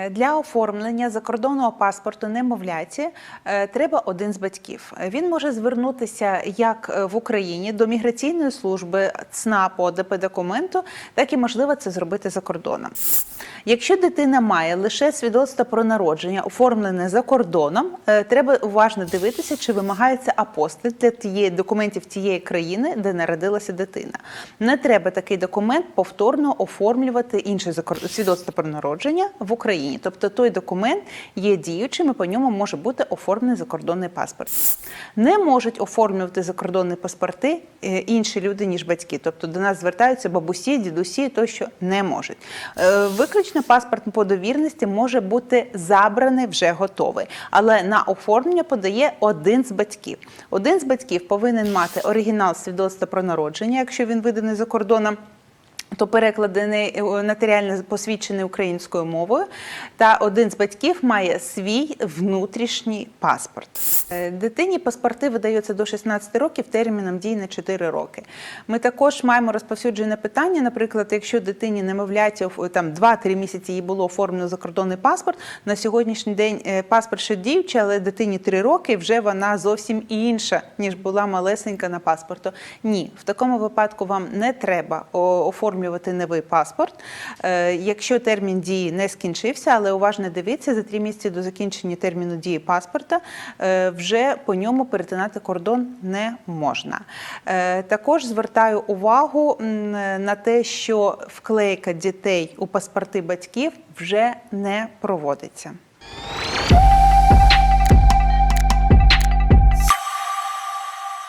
Е, Для оформлення закордонного паспорту немовляті е, треба один з батьків. Він може звернутися як е, в Україні до міграційної служби ЦНАПу ДП документу, так і можливо це зробити за кордоном. Якщо дитина має лише свідоцтво про народження, оформлене за кордоном, е, треба уважно дивитися, чи вимагається апостиль для тієї документів тієї країни, де народилася дитина. Не треба такий документ повторно оформлювати інше свідоцтво про народження в Україні. Тобто той документ є діючим і по ньому може бути оформлений закордонний паспорт. Не можуть оформлювати закордонні паспорти е, інші люди, ніж батьки. Тобто до нас звертаються бабусі, дідусі, тощо не можуть. Е, Виключно паспорт по довірності може бути забраний вже готовий, але на оформлення подає один з батьків. Один з батьків повинен мати оригінал свідоцтва про народження, якщо він виданий за кордоном. То перекладений е, нотаріально посвідчений українською мовою, та один з батьків має свій внутрішній паспорт. Е, Дитині паспорти видаються до 16 років терміном дії на 4 роки. Ми також маємо розповсюджене питання. Наприклад, якщо дитині немовляті там 2-3 місяці їй було оформлено закордонний паспорт, на сьогоднішній день е, паспорт ще діючий, але дитині 3 роки вже вона зовсім інша, ніж була малесенька на паспорту. Ні, в такому випадку вам не треба о, оформлювати новий паспорт. Е, Якщо термін дії не скінчився, але уважно дивіться, за 3 місяці до закінчення терміну дії паспорта е, вже по ньому перетинати кордон не можна. Е, Також звертаю увагу на те, що вклейка дітей у паспорти батьків вже не проводиться.